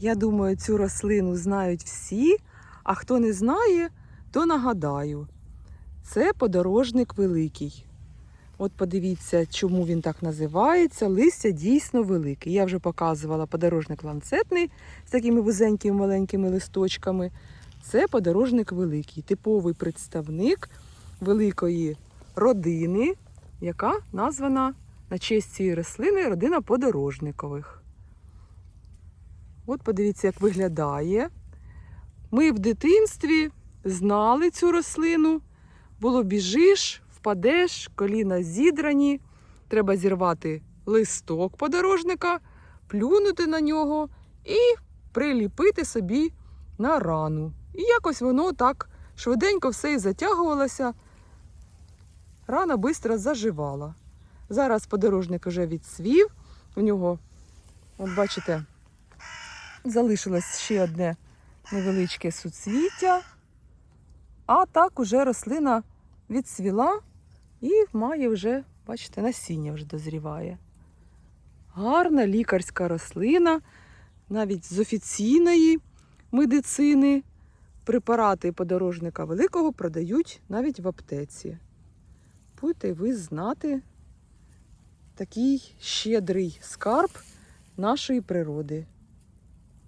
Я думаю, цю рослину знають всі, а хто не знає, то нагадаю. Це подорожник великий. От подивіться, чому він так називається. Листя дійсно велике. Я вже показувала подорожник ланцетний з такими вузенькими маленькими листочками. Це подорожник великий, типовий представник великої родини, яка названа на честь цієї рослини родина подорожникових. От подивіться, як виглядає. Ми в дитинстві знали цю рослину. Було біжиш, впадеш, коліна зідрані. Треба зірвати листок подорожника, плюнути на нього і приліпити собі на рану. І якось воно так швиденько все і затягувалося. Рана швидко заживала. Зараз подорожник вже відсвів. У нього, от бачите, залишилось ще одне невеличке суцвіття. А так уже рослина відсвіла і має вже, бачите, насіння вже дозріває. Гарна лікарська рослина, навіть з офіційної медицини. Препарати подорожника великого продають навіть в аптеці. Будете ви знати такий щедрий скарб нашої природи.